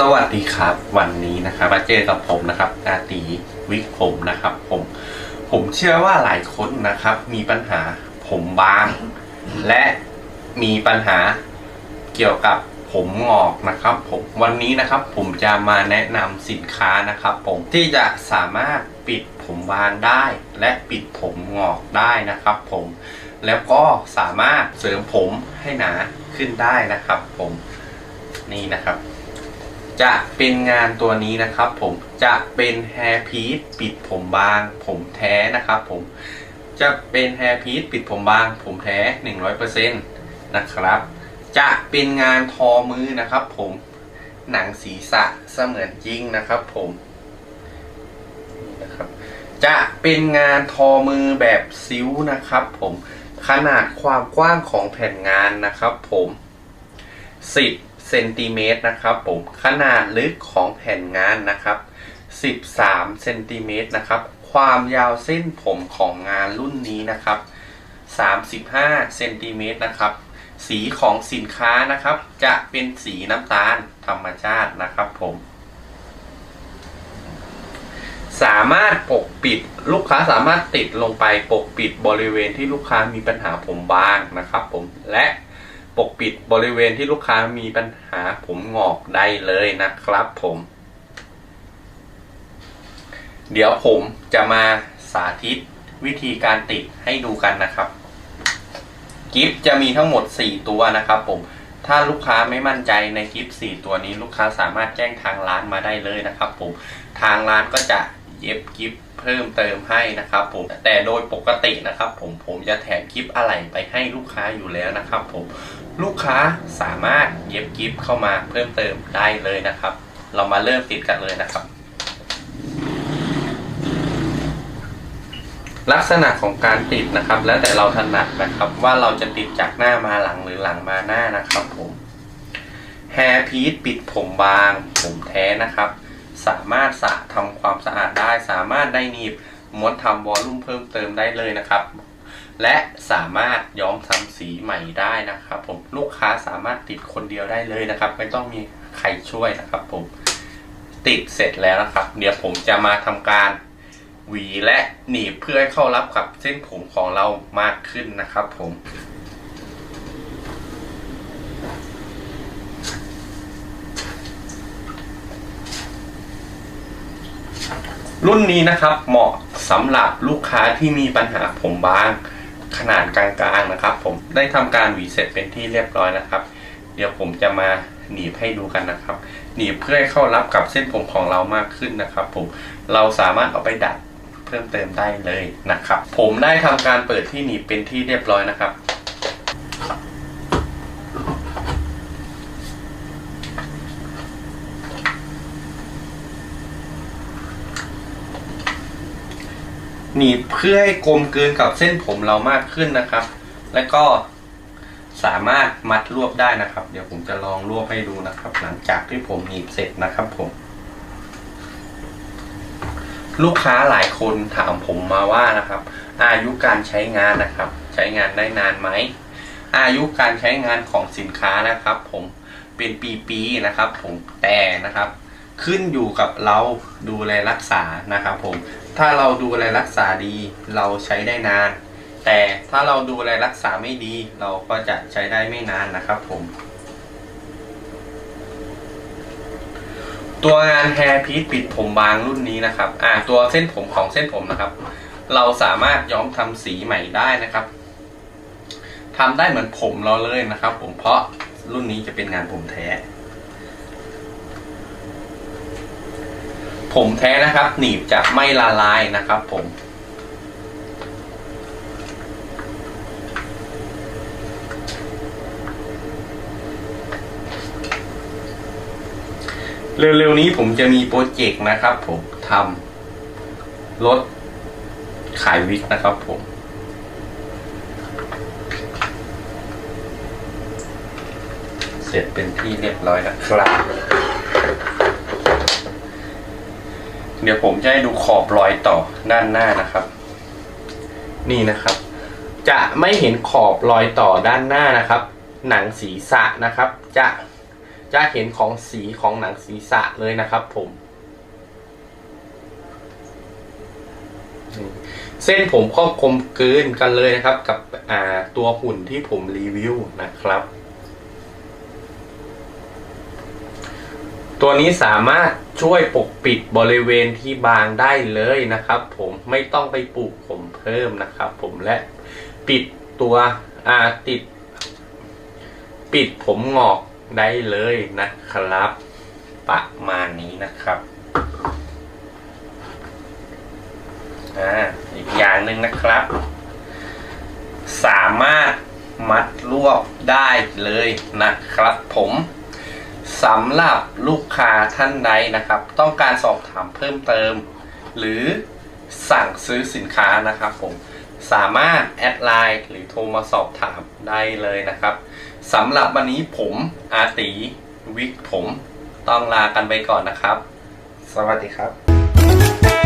สวัสดีครับวันนี้นะครับมาเจอกับผมนะครับอาตีวิกผมนะครับ ผม ผมเชื่อว่าหลายคนนะครับ มีปัญหาผมบาง และมีปัญหาเกี่ยวกับผมงอกนะครับ ผมวันนี้นะครับ ผมจะมาแนะนำสินค้านะครับ ผมที่จะสามารถปิดผมบางได้ และปิดผมงอกได้นะครับ ผม แล้วก็สามารถเสริมผมให้หนาขึ้นได้นะครับ ผมนี่นะครับ จะเป็นงานตัวนี้นะครับ ผมจะเป็นแฮร์พีซปิดผมบาง ผมแท้นะครับ ผมจะเป็นแฮร์พีซปิดผมบาง ผมแท้ 100%นะครับ จะเป็นงานทอมือนะครับ ผมหนังศีรษะเสมือนจริงนะครับ ผมนะครับ จะเป็นงานทอมือแบบซิ้วนะครับ ผมขนาดความกว้างของแผ่นงานนะครับ ผม10 เซนติเมตรนะครับผมขนาดลึกของแผ่นงานนะครับ 13เซนติเมตรนะครับ ความยาวเส้นผมของงานรุ่นนี้นะครับ 35เซนติเมตรนะครับ สีของสินค้านะครับ จะเป็นสีน้ำตาลธรรมชาตินะครับผมสามารถปกปิดลูกค้าสามารถติดลงไปปกปิดบริเวณที่ลูกค้ามีปัญหาผมบางนะครับผมและ ปกปิดบริเวณที่ลูกค้ามีปัญหาผมงอกได้เลยนะครับผม เดี๋ยวผมจะมาสาธิตวิธีการติดให้ดูกันนะครับกิฟต์จะมีทั้งหมด 4 ตัวนะครับผม ถ้าลูกค้าไม่มั่นใจในกิฟต์4ตัวนี้ลูกค้าสามารถแจ้งทางร้านมาได้เลยนะครับผม ทางร้านก็จะ เย็บกิฟต์เพิ่มเติมให้นะครับผมแต่โดยปกตินะครับผมผมจะแถมกิฟต์อะไรไปให้ลูกค้าอยู่แล้วนะครับผมลูกค้าสามารถเย็บกิฟต์เข้ามาเพิ่มเติมได้เลยนะครับ เรามาเริ่มติดกันเลยนะครับ ลักษณะของการติดนะครับ แล้วแต่เราถนัดนะครับ ว่าเราจะติดจากหน้ามาหลังหรือหลังมาหน้านะครับผมแฮร์พีซปิดผมบาง ผมแท้นะครับ สามารถสระทำความาดได้สามารถได้หนีบม้วนทำวอลลุ่มเพิ่มเติมได้เลยนะครับ และสามารถย้อมทำสีใหม่ได้นะครับ ผมลูกค้าสามารถติดคนเดียวได้เลยนะครับ ไม่ต้องมีใครช่วยนะครับ ผมติดเสร็จแล้วนะครับ เดี๋ยวผมจะมาทำการหวีและหนีบเพื่อให้เข้ารับกับเส้นผมของเรามากขึ้นนะครับ ผม รุ่นนี้นะครับเหมาะสำหรับลูกค้าที่มีปัญหาผมบางขนาดกลางๆนะครับ ผมได้ทำการหวีเสร็จเป็นที่เรียบร้อยนะครับ เดี๋ยวผมจะมาหนีบให้ดูกันนะครับ หนีบเพื่อให้เข้ารับกับเส้นผมของเรามากขึ้นนะครับ ผมเราสามารถเอาไปดัดเพิ่มเติมได้เลยนะครับ ผมได้ทำการเปิดที่หนีบเป็นที่เรียบร้อยนะครับ หนีบเพื่อให้กลมกลืนกับเส้นผมเรามากขึ้นนะครับ แล้วก็สามารถมัดรวบได้นะครับ เดี๋ยวผมจะลองรวบให้ดูนะครับ หลังจากที่ผมหนีบเสร็จนะครับผม ลูกค้าหลายคนถามผมมาว่านะครับ อายุการใช้งานนะครับ ใช้งานได้นานไหมอายุการใช้งานของสินค้านะครับ ผมเป็นปีๆนะครับ ผมแต่นะครับ ขึ้นอยู่กับเราดูแลรักษานะครับผม ถ้าเราดูแลรักษาดีเราใช้ได้นาน แต่ถ้าเราดูแลรักษาไม่ดี เราก็จะใช้ได้ไม่นานนะครับผม ตัวงานแฮร์พีซปิดผมบางรุ่นนี้นะครับ อ่าตัวเส้นผมของเส้นผมนะครับ เราสามารถย้อมทำสีใหม่ได้นะครับทำได้เหมือนผมเราเลยนะครับ ผมเพราะรุ่นนี้จะเป็นงานผมแท้ ผมแท้นะครับ หนีบจะไม่ละลายนะครับ ผม เร็วๆนี้ผมจะมีโปรเจกต์นะครับ ผมทำรถขายวิกนะครับ ผมเสร็จเป็นที่เรียบร้อยนะครับ เดี๋ยวผมจะให้ดูขอบรอยต่อด้านหน้านะครับ นี่นะครับ จะไม่เห็นขอบรอยต่อด้านหน้านะครับ หนังศีรษะนะครับ จะจะเห็นของสีของหนังศีรษะเลยนะครับ ผม เส้นผมก็กลมเกลืนกันเลยนะครับ กับตัวหุ่นที่ผมรีวิวนะครับ ตัวนี้สามารถช่วยปกปิดบริเวณที่บางได้เลยนะครับ ผมไม่ต้องไปปลูกผมเพิ่มนะครับ ผมและปิดตัวอ่าติด ปิดผมงอกได้เลยนะครับ ประมาณนี้นะครับอ่าอีกอย่างหนึ่งนะครับ สามารถมัดรวบได้เลยนะครับ ผม สำหรับลูกค้าท่านใดนะครับ ต้องการสอบถามเพิ่มเติม หรือสั่งซื้อสินค้านะครับผมสามารถแอดไลน์หรือโทรมาสอบถามได้เลยนะครับสำหรับวันนี้ผมอาตีวิกผมต้องลากันไปก่อนนะครับ สวัสดีครับ